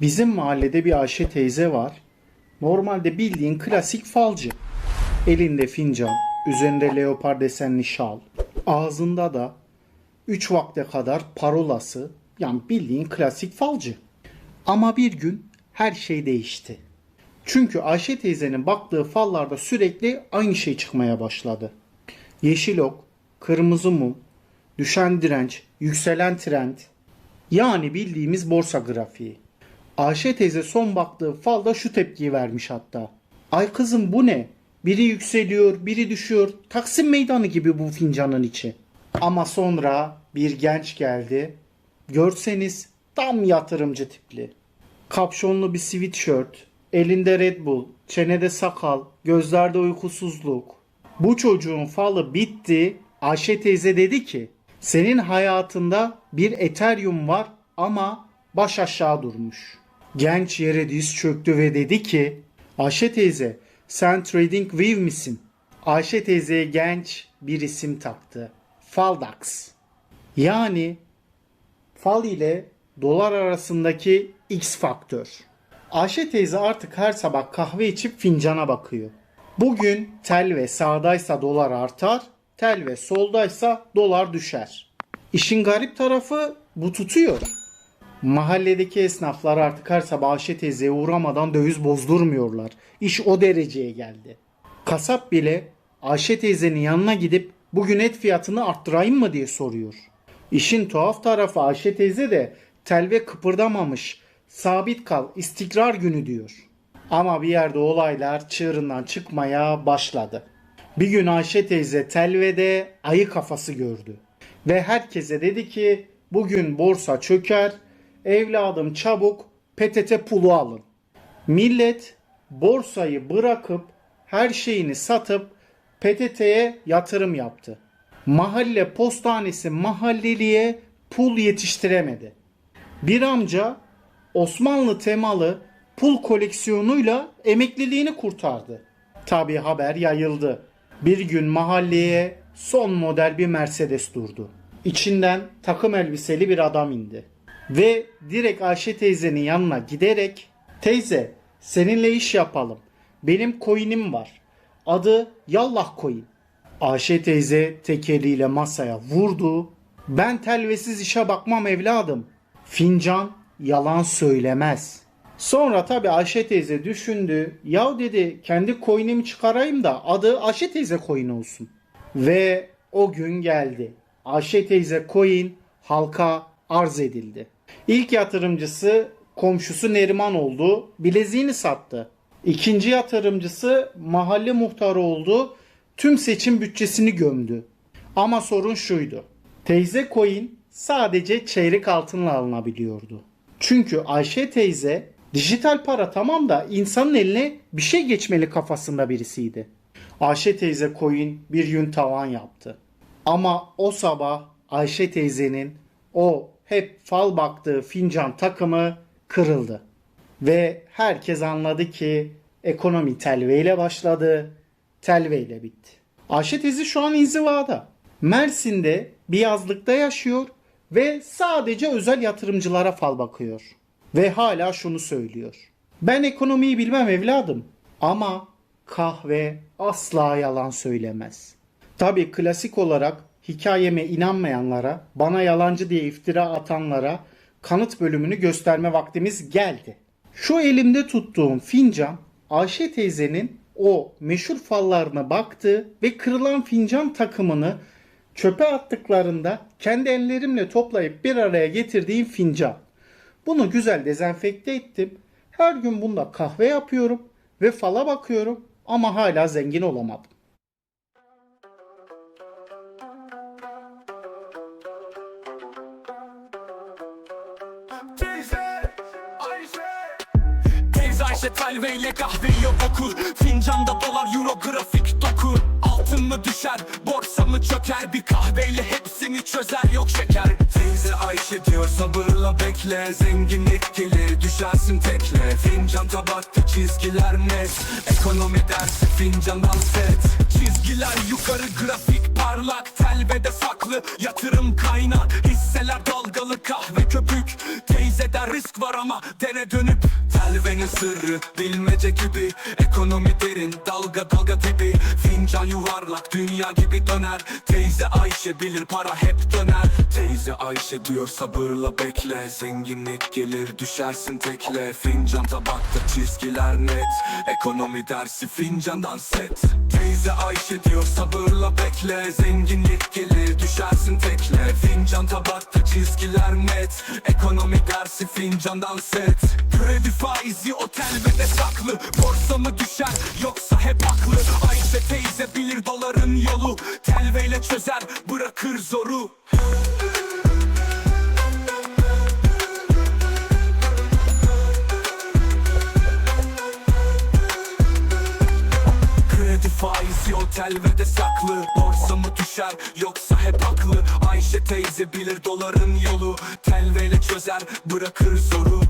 Bizim mahallede bir Ayşe teyze var. Normalde bildiğin klasik falcı. Elinde fincan, üzerinde leopar desenli şal, ağzında da 3 vakte kadar parolası, yani bildiğin klasik falcı. Ama bir gün her şey değişti. Çünkü Ayşe teyzenin baktığı fallarda sürekli aynı şey çıkmaya başladı. Yeşil ok, kırmızı mum, düşen direnç, yükselen trend. Yani bildiğimiz borsa grafiği. Ayşe teyze son baktığı falda şu tepkiyi vermiş hatta. Ay kızım bu ne? Biri yükseliyor, biri düşüyor. Taksim meydanı gibi bu fincanın içi. Ama sonra bir genç geldi. Görseniz tam yatırımcı tipli. Kapşonlu bir sweatshirt, elinde Red Bull, çenede sakal, gözlerde uykusuzluk. Bu çocuğun falı bitti. Ayşe teyze dedi ki, senin hayatında bir Ethereum var ama baş aşağı durmuş. Genç yere diz çöktü ve dedi ki, Ayşe teyze sen Trading View misin? Ayşe teyzeye genç bir isim taktı. Faldax. Yani fal ile dolar arasındaki X faktör. Ayşe teyze artık her sabah kahve içip fincana bakıyor. Bugün tel ve sağdaysa dolar artar, tel ve soldaysa dolar düşer. İşin garip tarafı bu tutuyor. Mahalledeki esnaflar artık her sabah Ayşe teyzeye uğramadan döviz bozdurmuyorlar. İş o dereceye geldi. Kasap bile Ayşe teyzenin yanına gidip bugün et fiyatını arttırayım mı diye soruyor. İşin tuhaf tarafı Ayşe teyze de telve kıpırdamamış, sabit kal, istikrar günü diyor. Ama bir yerde olaylar çığırından çıkmaya başladı. Bir gün Ayşe teyze telvede ayı kafası gördü. Ve herkese dedi ki bugün borsa çöker, evladım çabuk PTT pulu alın. Millet borsayı bırakıp her şeyini satıp PTT'ye yatırım yaptı. Mahalle postanesi mahalleliye pul yetiştiremedi. Bir amca Osmanlı temalı pul koleksiyonuyla emekliliğini kurtardı. Tabi haber yayıldı. Bir gün mahalleye son model bir Mercedes durdu. İçinden takım elbiseli bir adam indi. Ve direkt Ayşe teyzenin yanına giderek teyze seninle iş yapalım. Benim coin'im var. Adı Yallah Coin. Ayşe teyze tek eliyle masaya vurdu. Ben telvesiz işe bakmam evladım. Fincan yalan söylemez. Sonra tabi Ayşe teyze düşündü. Ya dedi kendi coin'imi çıkarayım da adı Ayşe teyze coin olsun. Ve o gün geldi. Ayşe teyze coin halka arz edildi. İlk yatırımcısı komşusu Neriman oldu. Bileziğini sattı. İkinci yatırımcısı mahalle muhtarı oldu. Tüm seçim bütçesini gömdü. Ama sorun şuydu. Teyze coin sadece çeyrek altınla alınabiliyordu. Çünkü Ayşe teyze dijital para tamam da insanın eline bir şey geçmeli kafasında birisiydi. Ayşe teyze coin bir gün tavan yaptı. Ama o sabah Ayşe teyzenin o hep fal baktığı fincan takımı kırıldı. Ve herkes anladı ki ekonomi telve ile başladı, telve ile bitti. Ayşe teyze şu an inzivada. Mersin'de bir yazlıkta yaşıyor ve sadece özel yatırımcılara fal bakıyor. Ve hala şunu söylüyor. Ben ekonomiyi bilmem evladım ama kahve asla yalan söylemez. Tabi klasik olarak hikayeme inanmayanlara, bana yalancı diye iftira atanlara kanıt bölümünü gösterme vaktimiz geldi. Şu elimde tuttuğum fincan Ayşe teyzenin o meşhur fallarına baktı ve kırılan fincan takımını çöpe attıklarında kendi ellerimle toplayıp bir araya getirdiğim fincan. Bunu güzel dezenfekte ettim. Her gün bunda kahve yapıyorum ve fala bakıyorum ama hala zengin olamadım. Teyze Ayşe telveyle kahve yok okur. Fincanda dolar euro grafik dokur. Altın mı düşer borsa mı çöker? Bir kahveyle hepsini çözer yok şeker. Teyze Ayşe diyor sabırla bekle. Zenginlik gelir düşersin tekle. Fincan tabakta çizgiler net. Ekonomi dersi fincandan set. Çizgiler yukarı grafik parlak. Telvede saklı yatırım kaynak. Hisseler dalgalı kahve köpük. Teyzede risk var ama dene dönüp sırrı. Bilmece gibi Ekonomi derin yuvarlak dünya gibi döner. Teyze Ayşe bilir para hep döner. Teyze Ayşe diyor sabırla bekle. Zenginlik gelir düşersin tekle. Fincan tabakta çizgiler net. Ekonomi dersi fincandan set. Teyze Ayşe diyor sabırla bekle. Zenginlik gelir düşersin tekle. Fincan tabakta çizgiler net. Ekonomi dersi fincandan set. Kredi faizi otel ve de saklı. Borsa mı düşer faizi otel ve de saklı Borsa mı düşer yoksa hep haklı? Ayşe teyze bilir doların yolu Telveyle çözer bırakır zoru